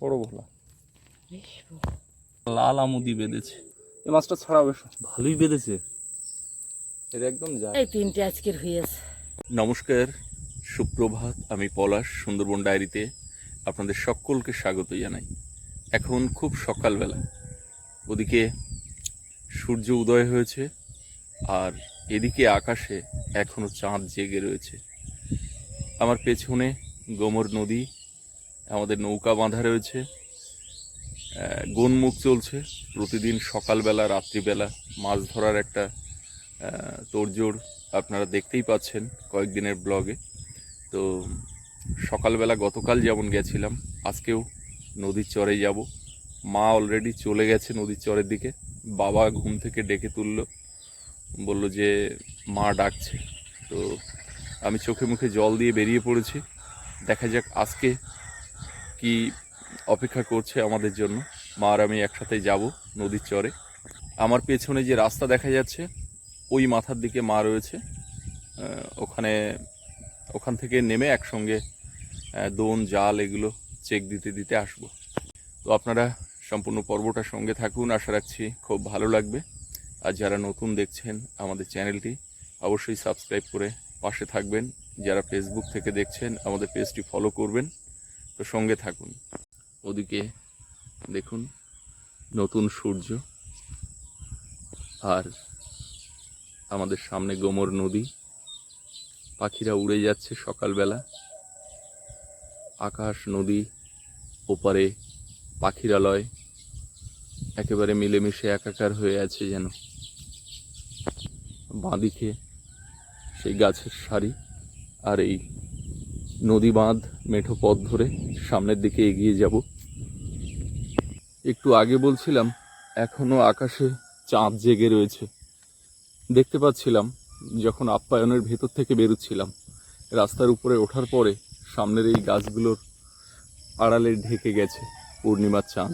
বড় ভোলা। লাল আমুদি বেঁধেছে। এই মাছটা ছাড়াবে ভালোই বেঁধেছে। এর একদম যায় এই তিনটে আজকের হয়েছে। নমস্কার সুপ্রভাত আমি পলাশ সুন্দরবন ডায়েরিতে আপনাদের সকলকে স্বাগত জানাই। এখন খুব সকালবেলা। ওদিকে সূর্য উদয় হয়েছে আর এদিকে আকাশে এখনও চাঁদ জেগে রয়েছে। আমার পেছনে গোমর নদী আমাদের নৌকা বাঁধা রয়েছে। গোনমুখ চলছে। প্রতিদিন সকালবেলা, রাত্রিবেলা মাছ ধরার একটা তোড়জোড় আপনারা দেখতেই পাচ্ছেন কয়েকদিনের ব্লগে। তো সকালবেলা গতকাল যেমন গেছিলাম, আজকেও নদীর চরে যাব। মা অলরেডি চলে গেছে নদীর চরের দিকে। বাবা ঘুম থেকে ডেকে তুললো। বলল যে, মা ডাকছে। তো আমি চোখে মুখে জল দিয়ে বেরিয়ে পড়েছি। দেখা যাক আজকে কি অপেক্ষা করছে আমাদের জন্য? মা আর আমি একসাথে যাব নদীর চরে। আমার পেছনে যে রাস্তা দেখা যাচ্ছে, ওই মাথার দিকে মা রয়েছে। ওখানে, ওখান থেকে নেমে একসঙ্গে দোন, জাল এগুলো চেক দিতে দিতে আসব। তো আপনারা সম্পূর্ণ পর্বটার সঙ্গে থাকুন। আশা রাখছি খুব ভালো লাগবে। আর যারা নতুন দেখছেন আমাদের চ্যানেলটি, অবশ্যই সাবস্ক্রাইব করে পাশে থাকবেন। যারা ফেসবুক থেকে দেখছেন, আমাদের পেজটি ফলো করবেন। তো সঙ্গে থাকুন। ওদিকে দেখুন, নতুন সূর্য আর আমাদের সামনে গোমর নদী। পাখিরা উড়ে যাচ্ছে সকালবেলা। আকাশ নদী, ওপারে পাখিরালয়। একেবারে মিলেমিশে একাকার হয়ে আছে যেন। বাঁদিকে সেই গাছের সারি আর এই নদী বাঁধ, মেঠো পথ ধরে সামনের দিকে এগিয়ে যাব। একটু আগে বলছিলাম, এখনও আকাশে চাঁদ জেগে রয়েছে। দেখতে পাচ্ছিলাম, যখন আপ্যায়নের ভেতর থেকে বেরোচ্ছিলাম, রাস্তার উপরে ওঠার পরে সামনের এই গাছগুলোর আড়ালে ঢেকে গেছে পূর্ণিমার চাঁদ।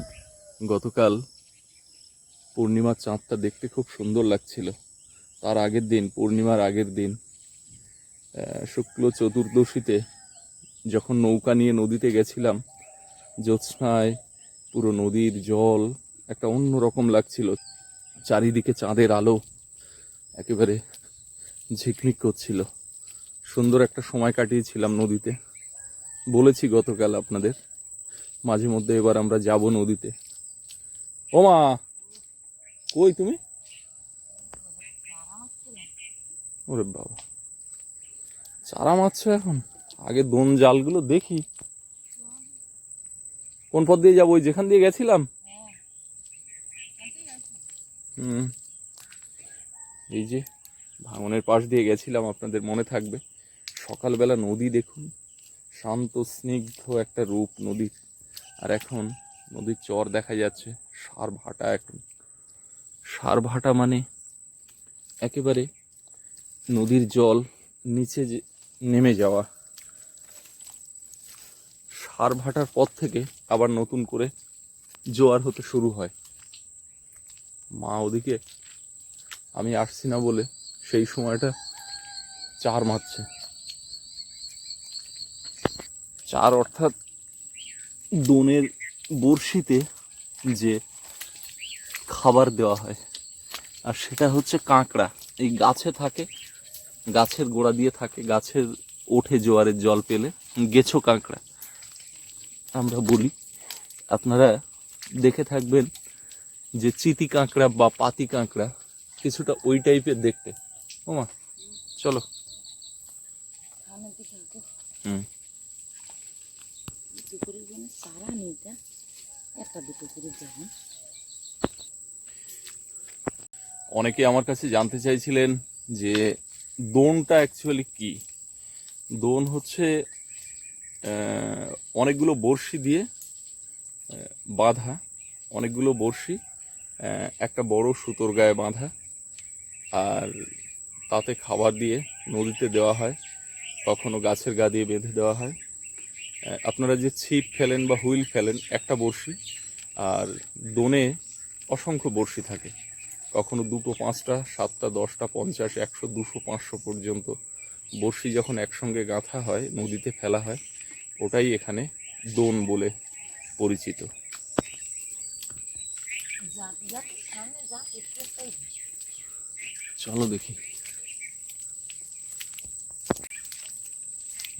গতকাল পূর্ণিমার চাঁদটা দেখতে খুব সুন্দর লাগছিল। তার আগের দিন, পূর্ণিমার আগের দিন শুক্ল চতুর্দশীতে যখন নৌকা নিয়ে নদীতে গেছিলাম, জ্যোৎস্নায় পুরো নদীর জল একটা অন্য রকম লাগছিল। চারিদিকে চাঁদের আলো একেবারে ঝিকমিক করছিল। সুন্দর একটা সময় কাটিয়েছিলাম নদীতে। বলেছি গতকাল আপনাদের, মাঝে মধ্যে এবার আমরা যাব নদীতে। ও মা, কই তুমি? ওরে বাবা, চারা মারছো এখন? আগে দোন জালগুলো দেখি। কোন পথ দিয়ে যাব? ওই যেখান দিয়ে গেছিলাম? হুম। এই যে ভাঙনের পাশ দিয়ে গেছিলাম, আপনাদের মনে থাকবে। সকালবেলা নদী দেখুন, শান্ত, স্নিগ্ধ একটা রূপ নদীর। আর এখন নদীর চর দেখা যাচ্ছে, সার ভাটা এখন। সার ভাটা মানে একেবারে নদীর জল নিচে যে নেমে যাওয়া। সার ভাটার পর থেকে আবার নতুন করে জোয়ার হতে শুরু হয়। মা ওদিকে, আমি আসছি না বলে সেই সময়টা চার মারছে। চার অর্থাৎ দোনের বড়শিতে যে খাবার দেওয়া হয়, আর সেটা হচ্ছে কাঁকড়া। এই গাছে থাকে, গাছের গোড়া দিয়ে থাকে, গাছের ওঠে জোয়ারের জল পেলে, গেছো কাঁকড়া। আমরা বলি, আপনারা দেখে থাকবেন যে চিতি কাঁকড়া বা পাতি কাঁকড়া কিছুটা ওই টাইপের দেখতে। ওমা, চলো। অনেকে আমার কাছে জানতে চাইছিলেন যে দোনটা অ্যাকচুয়ালি কি? দোন হচ্ছে অনেকগুলো বড়শি দিয়ে বাঁধা, অনেকগুলো বড়শি একটা বড় সুতোর গায়ে বাঁধা, আর তাতে খাবার দিয়ে নদীতে দেওয়া হয়, কখনো গাছের গা দিয়ে বেঁধে দেওয়া হয়। আপনারা যে ছিপ ফেলেন বা হুইল ফেলেন, একটা বড়শি, আর দোনে অসংখ্য বড়শি থাকে। কখনো দুটো, পাঁচটা, সাতটা, দশটা, পঞ্চাশ, একশো, দুশো, পাঁচশো পর্যন্ত বড়শি যখন একসঙ্গে গাঁথা হয়, নদীতে ফেলা হয় ওটাই এখানে দোন বলে পরিচিত। চলো দেখি।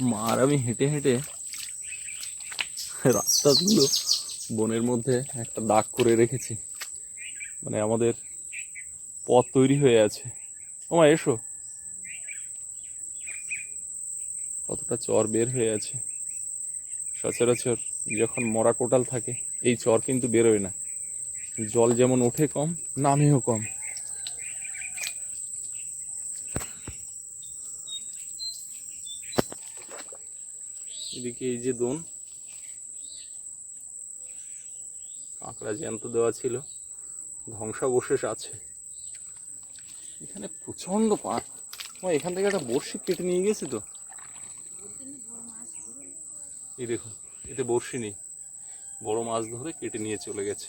মা আর আমি হেঁটে হেঁটে রাস্তাগুলো বনের মধ্যে একটা দাগ করে রেখেছি। মানে আমাদের পথ তৈরি হয়ে আছে। ওমা, এসো। কতটা চর বের হয়ে আছে। সচরাচর যখন মরা কোটাল থাকে, এই চর কিন্তু বেরোয় না। জল যেমন ওঠে কম, নামেও কম। এদিকে এই যে দোন, কাঁকড়া জ্যান্ত দেওয়া ছিল, ধ্বংসাবশেষ আছে। এখানে প্রচণ্ড পা এখান থেকে একটা বড়শি কেটে নিয়ে গেছে তো। এই দেখুন, এতে বড়শি নেই বড় মাছ ধরে কেটে নিয়ে চলে গেছে।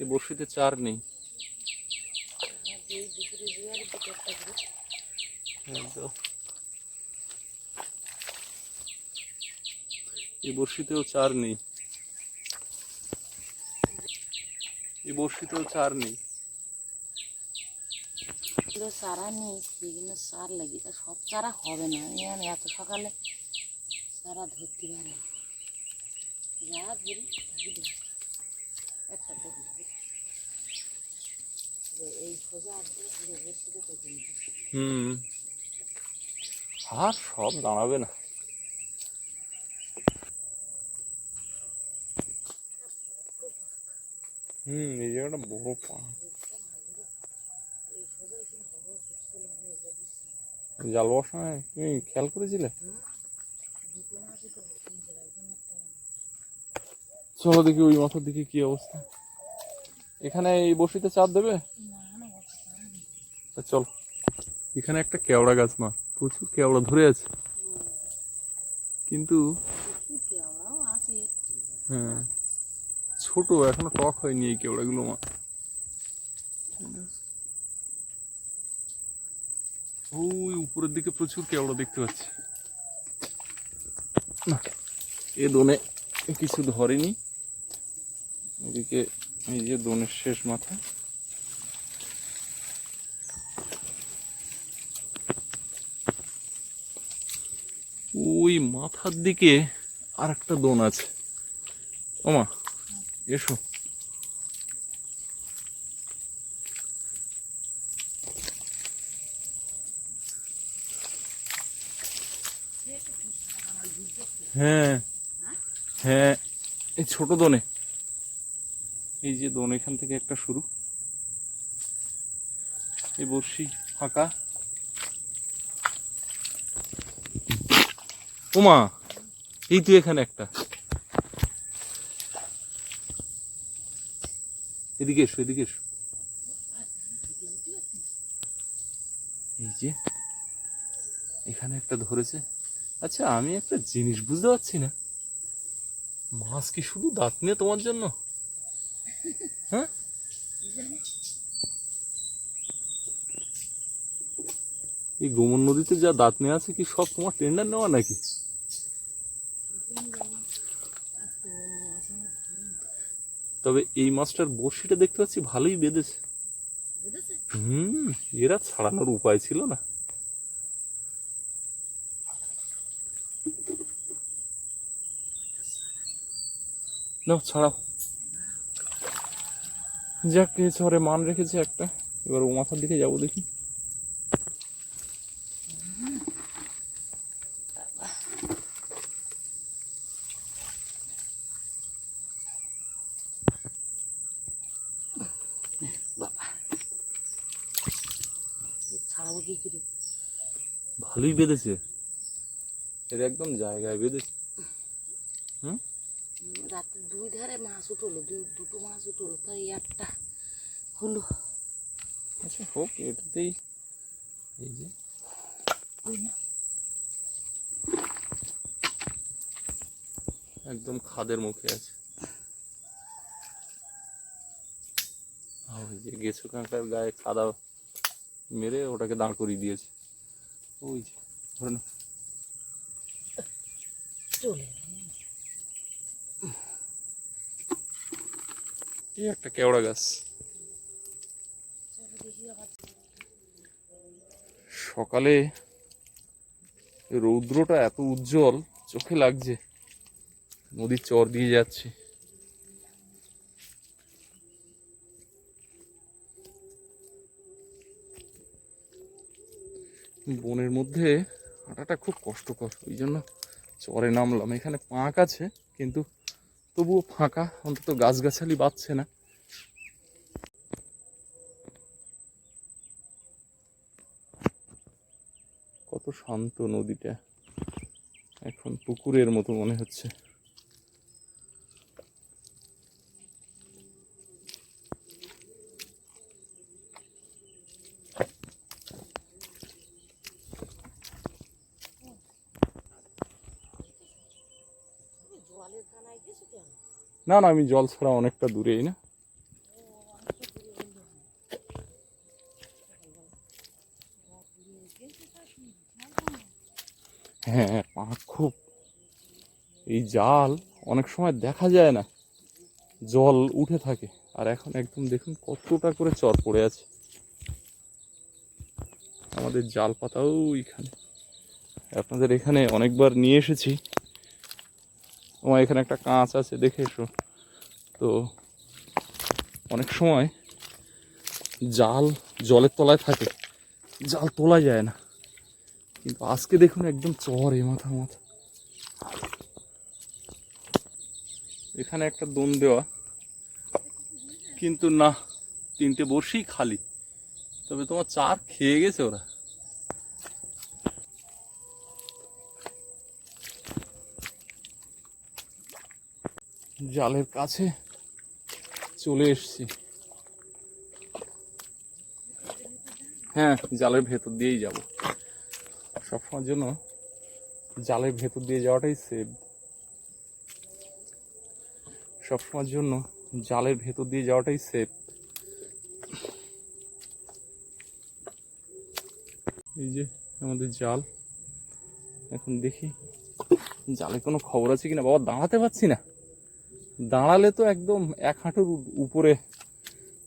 এই বড়শিতে চার নেই। এই বড়শিতেও চার নেই। বড়শিতেও চার নেই। চারা নেই সেগুলো সার লাগি। তা সব চারা হবে না। আমি এত সকালে চারা ধরতে পারি যা ধরি। একটা দেখি এই সোজা হুম। আর সব দাঁড়াবে না। হুম এই জায়গাটা বড় পাহাড় জাল বসায় তুমি খেয়াল করেছিলে? চলো দেখি ওই মাথার দিকে কি অবস্থা। এখানে এই বসিতে চাপ দেবে? চল। এখানে একটা কেওড়া গাছ মা প্রচুর কেওড়া ধরে আছে। কিন্তু হ্যাঁ। ছোট, এখনও টক হয়নি এই কেওড়াগুলো মা ওই উপরের দিকে প্রচুর কেওড়া দেখতে পাচ্ছি। এ দোনে কিছু ধরেনি। এদিকে এই যে দোনের শেষ মাথা। ওই মাথার দিকে আর একটা দোন আছে। ওমা এসো। হ্যাঁ হ্যাঁ এই ছোট দোনে। এই যে দোন, এখান থেকে একটা শুরু। এই বর্ষি ফাঁকা। ওমা এই তুই এখানে একটা। এদিকে এসো এদিকে এসো। এই যে, এখানে একটা ধরেছে। আচ্ছা আমি একটা জিনিস বুঝতে পারছি না। মাছ কি শুধু দাঁত নিয়ে তোমার জন্য? হ্যাঁ? এই গোমন নদীতে যা দাঁত নেওয়া আছে কি সব তোমার টেন্ডার নেওয়া নাকি? তবে এই মাছটার বড়শিটা দেখতে পাচ্ছি ভালোই বেঁধেছে। হুম এরা ছাড়ানোর উপায় ছিল না। নাও ছাড়াও। যাক এ মান রেখেছে একটা। এবার ও মাথার দিকে যাব দেখি বাবা ছাড়াবো কি করে ভালোই বেঁধেছে? এটা একদম জায়গায় বেঁধেছে। হুম? রাতে দুই ধারে মাছ উঠল দুই দুটো মাছ উঠল তাই একটা হলো। আচ্ছা হোক এটাতেই এই যে। একদম খাদের মুখে আছে। ওই যে গেছু কাঁকড়ার গায়ে কাদা মেরে ওটাকে দাঁড় করিয়ে দিয়েছে। ওই যে ধরে নাও। চলে এই একটা কেওড়া গাছ। সকালে রৌদ্রটা এত উজ্জ্বল চোখে লাগছে। নদীর চর দিয়ে যাচ্ছে। বনের মধ্যে হাঁটাটা খুব কষ্টকর, ওই জন্য চরে নামলাম। এখানে পাঁক আছে, কিন্তু তবুও ফাঁকা, অন্তত গাছগাছালি বাঁচছে না। কত শান্ত নদীটা, এখন পুকুরের মতো মনে হচ্ছে। না না, আমি জল ছাড়া অনেকটা দূরেই না। হ্যাঁ পাঁক খুব। এই জাল, অনেক সময় দেখা যায় না, জল উঠে থাকে। আর এখন একদম দেখুন কতটা করে চর পড়ে আছে। আমাদের জাল পাতাও ওইখানে আপনাদের এখানে অনেকবার নিয়ে এসেছি। আমার এখানে একটা কাঁচ আছে, দেখে এসো। তো অনেক সময় জাল জলের তলায় থাকে, জাল তোলা যায় না। কিন্তু আজকে দেখুন একদম চর এ মাথা মাথা এখানে একটা দম দেওয়া, কিন্তু না, তিনটে বর্ষই খালি। তবে তোমার চার খেয়ে গেছে ওরা। জালের কাছে চলে এসছি। হ্যাঁ জালের ভেতর দিয়েই যাব। সবসময়ের জন্য জালের ভেতর দিয়ে যাওয়াটাই সেভ সবসময়ের জন্য জালের ভেতর দিয়ে যাওয়াটাই সেফ এই যে আমাদের জাল। এখন দেখি, জালে কোনো খবর আছে কিনা? বাবা, দাঁড়াতে পারছি না। দাঁড়ালে তো একদম এক হাঁটুর উপরে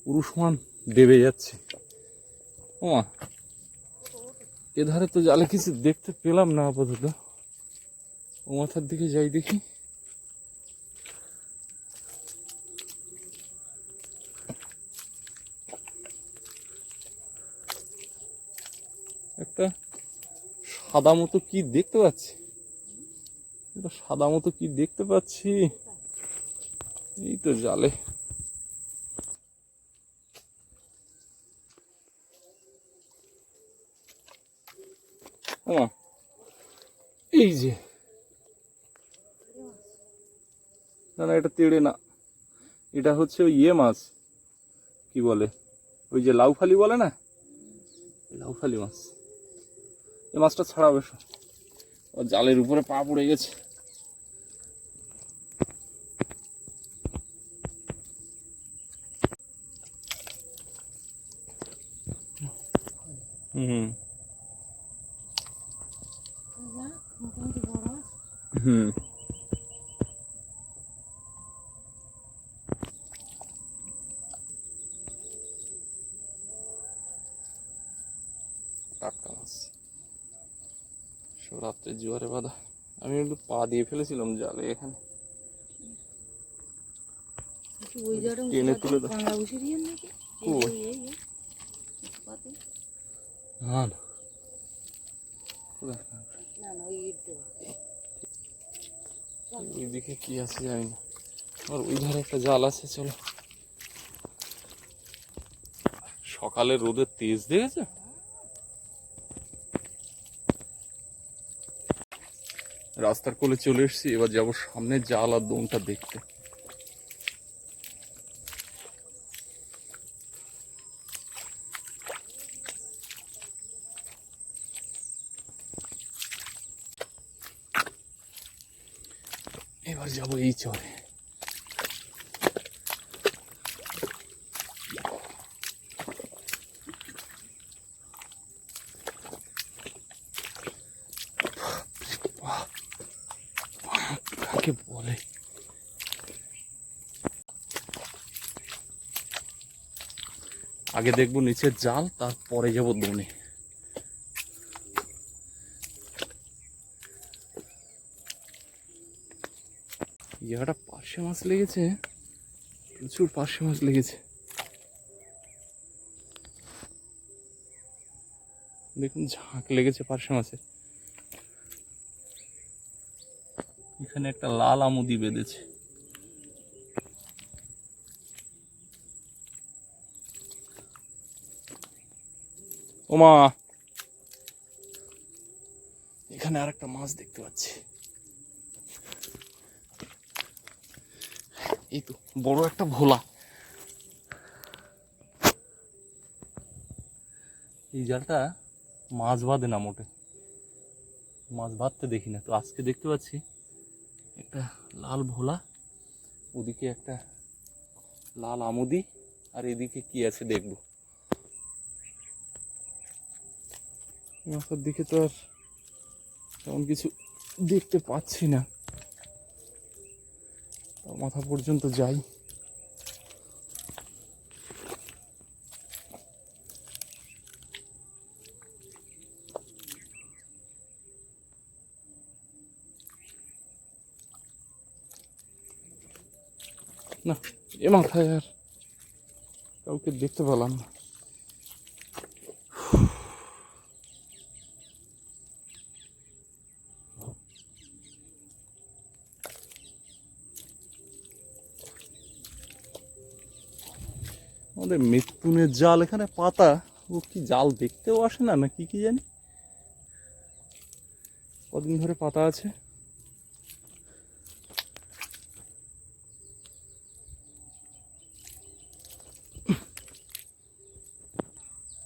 উরুসমান দেবে যাচ্ছে। ওমা, এধারে তো জালে কিছু দেখতে পেলাম না আপাতত। ও মাথার দিকে যাই দেখি। একটা সাদা মতো কি দেখতে পাচ্ছি? সাদা মতো কি দেখতে পাচ্ছি? এই তো জালে। ওমা, এই যে। না না এটা তেড়ে না। এটা হচ্ছে ওই ইয়ে মাছ। কি বলে? ওই যে লাউফালি বলে না? লাউফালি মাছ। এই মাছটা ছাড়াবে জালের উপরে পা পড়ে গেছে হুম যাক, মোটামুটি বড় আছে। হুম টাটকা মাছ সব রাত্রে জোয়ারে বাঁধা। আমি একটু পা দিয়ে ফেলেছিলাম জালে এখানে। টেনে তুলে। না না। ওইদিকে কি আছে জানি না। আর ওই ধারে একটা জাল আছে চলো। সকালে রোদের তেজ দেখেছে? রাস্তার কোলে চলে এসেছি, এবার যাব সামনে জাল আর দোনটা দেখতে। এবার যাব এই চরে কাকে বলে আগে দেখব নিচের জাল, তারপরে যাব দনে। জায়গাটা পার্শে মাছ লেগেছে, প্রচুর পার্শে মাছ লেগেছে। দেখুন, ঝাঁক লেগেছে পার্শে মাছের। এখানে একটা লাল আমুদি বেঁধেছে। ওমা। এখানে আর একটা মাছ দেখতে পাচ্ছি। এই তো, বড় একটা ভোলা। এই জালটা মাছ বাঁধে না মোটে। মাছ বাঁধতে দেখি না। তো আজকে দেখতে পাচ্ছি একটা লাল ভোলা, ওদিকে একটা লাল আমুদি, আর এদিকে কি আছে দেখব। মাথার দিকে তো আর তেমন কিছু দেখতে পাচ্ছি না। মাথা পর্যন্ত যাই। না, এ মাথায় আর কাউকে দেখতে পেলাম না। আমাদের মৃত্যুনের জাল এখানে পাতা। ও কি জাল দেখতেও আসে না না কি কি জানি? কদিন ধরে পাতা আছে।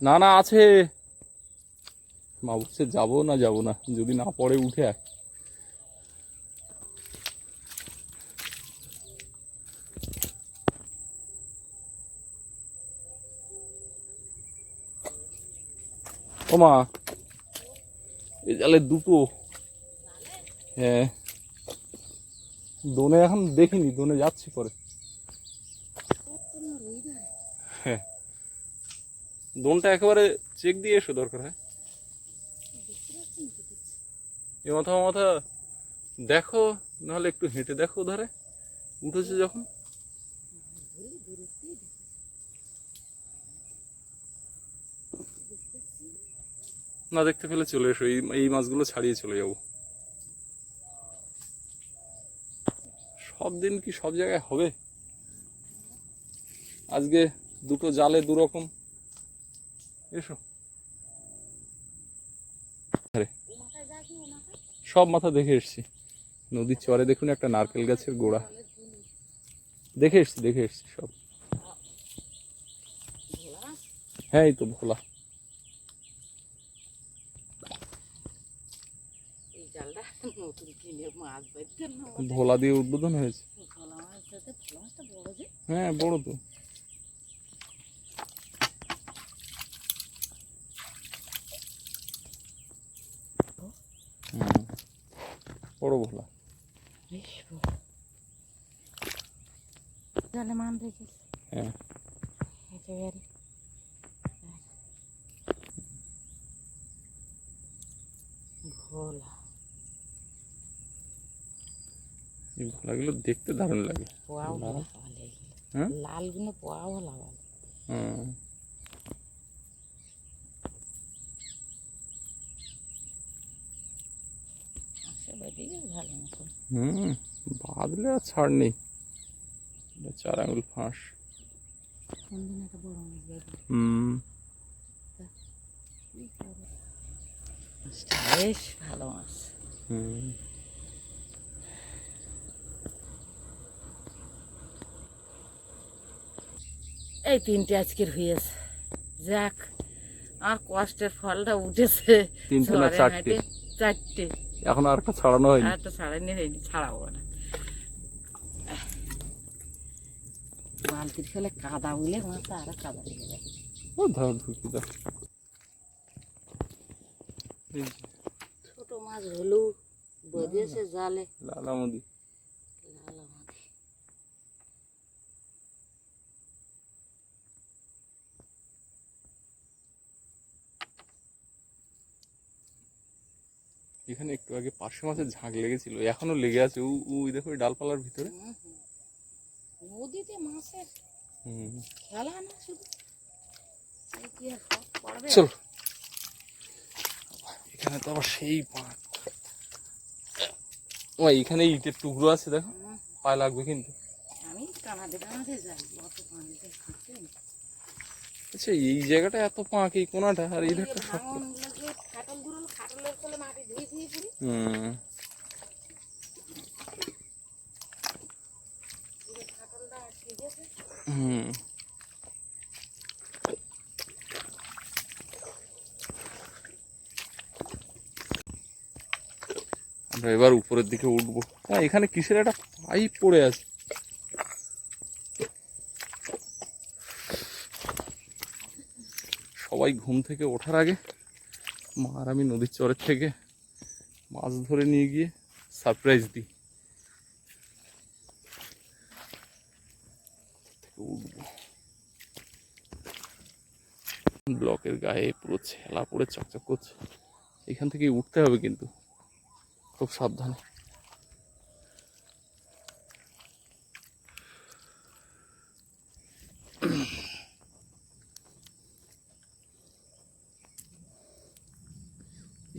না না, আছে। মা বলছে যাব না যাব না। যদি না পড়ে, উঠে আয়। জালে দুটো। হ্যাঁ। দোনে এখন দেখিনি, দোনে যাচ্ছি পরে। হ্যাঁ। দোনটা একেবারে চেক দিয়ে এসো দরকার, হয়। এ মাথা মাথা দেখো, নাহলে একটু হেঁটে দেখো ধারে উঠেছে যখন। না দেখতে পেলে চলে এসো, এই মাছগুলো ছাড়িয়ে চলে যাব। সব দিন কি সব জায়গায় হবে? আজকে দুটো জালে দু রকম এসো সব মাথা দেখে এসছি। নদীর চরে দেখুন একটা নারকেল গাছের গোড়া। দেখে এসছি দেখে এসছি সব। হ্যাঁ এই তো ভোলা এই জালটা নতুন কিনে মাছ বাঁধতে না ভোলা দিয়ে উদ্বোধন হয়েছে। হ্যাঁ বড় তো। বড় ভোলা। মান হ্যাঁ। ভোলা। এই ভোলাগুলো দেখতে দারুণ লাগে। হ্যাঁ? লালগুলো পোয়া ভোলা বলে হুম। বাঁধলে আর ছাড় নেই। চার আঙুল ফাঁস। হুম। বেশ ভালো মাছ। হুম। এই তিনটে আজকের হয়েছে যাক আর কষ্টের ফলটা উঠেছে। তিনটে না চারটে? চারটে। এখন আর একটা ছাড়ানো হয়নি? আর ছাড়ানি হয়নি ছাড়াবো না। বালতির ফেলে কাদা উলে মাছটা আর কাদা যায় ও ধর ঢুকি দাও। ছোট মাছ হলু বেঁধেছে জালে। লালামদি। এখানে একটু আগে পার্শে মাছের ঝাঁক লেগেছিল এখনও লেগে আছে। ও ওই দেখো ডালপালার ভিতরে। নদীতে মাছের হুম। খেলা না শুধু? চলো। এখানে তো আবার সেই পাঁক। ও এখানে ইটের টুকরো আছে দেখো। পায়ে লাগবে কিন্তু। আমি কানাডে কানাডে যাই অত পানিতে আচ্ছা এই জায়গাটা এত পাঁক এই কোনাটা আর এই ধারটা শক্ত ভাঙনগুলোকে খাটল ধরল খাটলের ফলে মাটি ধুয়ে ধুয়ে পুরি আমরা এবার উপরের দিকে উঠবো। হ্যাঁ এখানে কিসের একটা পাইপ পড়ে আছে? সবাই ঘুম থেকে ওঠার আগে মা আর আমি নদীর চরের থেকে মাছ ধরে নিয়ে গিয়ে সারপ্রাইজ দিই। ব্লকের গায়ে পুরো ছেলা পড়ে চকচক করছে। এখান থেকে উঠতে হবে কিন্তু। খুব সাবধানে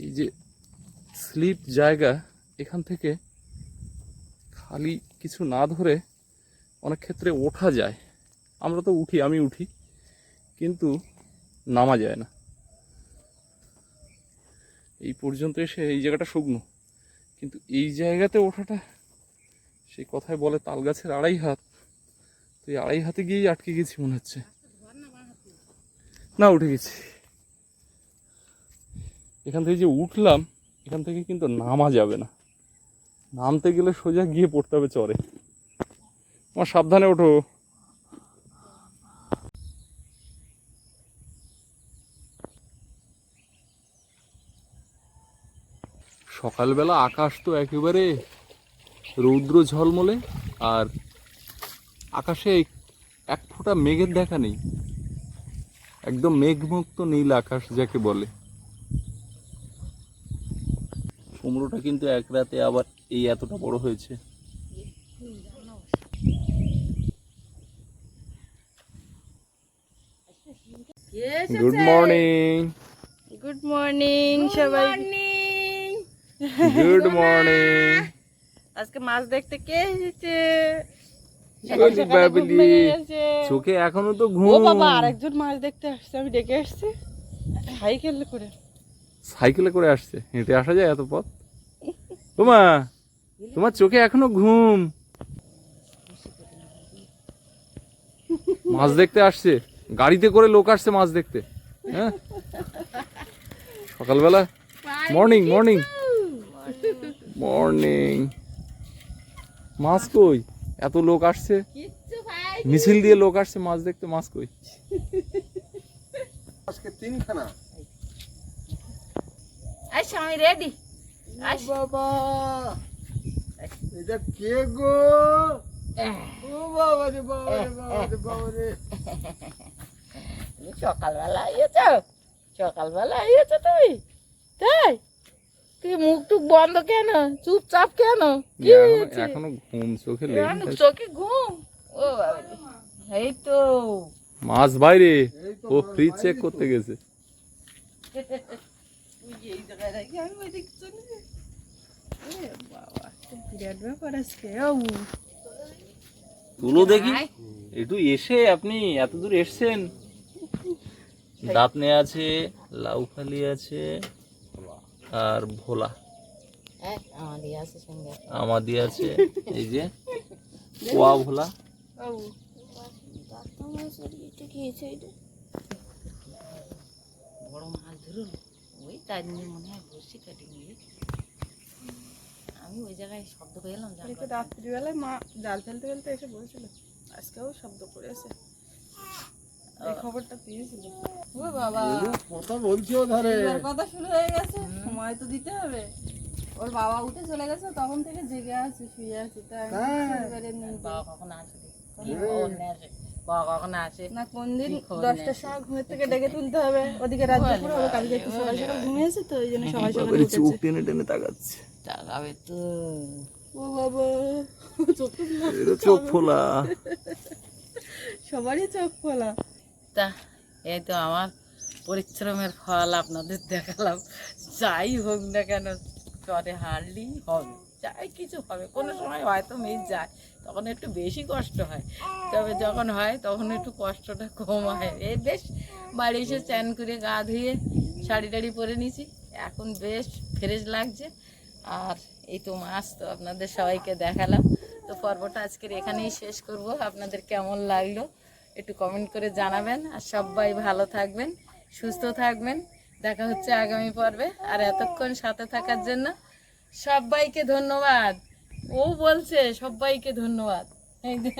এই যে স্লিপ জায়গা এখান থেকে খালি কিছু না ধরে অনেক ক্ষেত্রে ওঠা যায়। আমরা তো উঠি, আমি উঠি, কিন্তু নামা যায় না। এই পর্যন্ত এসে এই জায়গাটা শুকনো। কিন্তু এই জায়গাতে ওঠাটা সেই কথায় বলে, তাল গাছের আড়াই হাত। তো এই আড়াই হাতে গিয়েই আটকে গেছি মনে হচ্ছে। না, উঠে গেছি। এখান থেকে যে উঠলাম এখান থেকে কিন্তু নামা যাবে না। নামতে গেলে সোজা গিয়ে পড়তে হবে চরে। আমার সাবধানে ওঠো। সকালবেলা আকাশ তো একেবারে রৌদ্র ঝলমলে, আর আকাশে এক ফোঁটা মেঘের দেখা নেই। একদম মেঘমুক্ত নীল আকাশ যাকে বলে। কুমড়োটা কিন্তু এক রাতে আবার এই এতটা বড় হয়েছে। গুড মর্নিং গুড মর্নিং সবাই। গুড মর্নিং আজকে মাছ দেখতে কে এসেছে। চোখে এখনও তো ও ঘুম। বাবা আরেকজন মাছ দেখতে আসছে আমি ডেকে আসছি। সাইকেল করে। সাইকেলে করে আসছে হেঁটে আসা যায় এত পথ? তোমা তোমার চোখে এখনও ঘুম। মাছ দেখতে আসছে। গাড়িতে করে লোক আসছে মাছ দেখতে। হ্যাঁ? সকালবেলা মর্নিং মর্নিং মর্নিং মাছ কই? এত লোক আসছে? মিছিল দিয়ে লোক আসছে মাছ দেখতে মাছ কই? আজকে তিনখানা। আচ্ছা আমি রেডি বাবা। এটা কে গো? ও বাবা রে বাবা রে বাবা রে বাবা রে। সকালবেলা এসেছ সকালবেলা এসেছ তুই তাই? তুই মুখ টুক বন্ধ কেন? চুপচাপ কেন? কি এখনো- ঘুম চোখে লেগে চোখে ঘুম? ও বাবা এই তো। মাছ বাইরে। এই তো ও ফ্রিজ চেক করতে গেছে। এই জায়গায় রাখি আমি ওইদিকে চলে তুলো দেখি। একটু এসে আপনি এত দূর এসছেন। দাঁতনে আছে লাউখালি আছে আর ভোলা। হ্যাঁ আমাদের আছে সঙ্গে। আমাদি আছে এই যে কোয়া ভোলা। বড় মাছ ধরুন। ওই তার নিয়ে মনে হয় বসি কাটি নিয়ে আমি ওই জায়গায় শব্দ পেলাম রাত্রিবেলায় মা জাল ফেলতে ফেলতে এসে বলছিল আজকেও শব্দ করেছে। খবরটা পেয়েছিল। ও বাবা। কথা বলছি ও কথা শুরু হয়ে গেছে সময় তো দিতে হবে। ওর বাবা উঠে চলে গেছে তখন থেকে জেগে আছে শুয়ে আছে তাই আমি হ্যাঁ। বাবা কখন আসবে বাবা কখন আসে না কোন দিন? কি দশটার সময় ঘুমের থেকে ডেকে তুলতে হবে। ওদিকে রাত বলে, দুপুর হবে কালকে একটু সকাল সকাল ঘুমিয়েছে তো ওই জন্য সকাল সকাল চোখ টেনে টেনে তাকাচ্ছে। টাকাবে তো ও বাবা চোখ তো এটা চোখ ফোলা। সবারই চোখ খোলা তা এই তো আমার পরিশ্রমের ফল আপনাদের দেখালাম। যাই হোক না কেন চরে হারলেই হবে যাই কিছু হবে। কোনো সময় হয়তো মেয়ে যায় তখন একটু বেশি কষ্ট হয়। তবে যখন হয় তখন একটু কষ্টটা কম হয়। এই বেশ বাড়ি এসে চ্যান করে গা ধুয়ে শাড়ি টাড়ি পরে নিয়েছি। এখন বেশ ফ্রেশ লাগছে। আর এই তো মাছ তো আপনাদের সবাইকে দেখালাম। তো পর্বটা আজকের এখানেই শেষ করব। আপনাদের কেমন লাগল একটু কমেন্ট করে জানাবেন। আর সবাই ভালো থাকবেন, সুস্থ থাকবেন। দেখা হচ্ছে আগামী পর্বে। আর এতক্ষণ সাথে থাকার জন্য সবাইকে ধন্যবাদ। ও বলছে সবাইকে ধন্যবাদ। এই যে।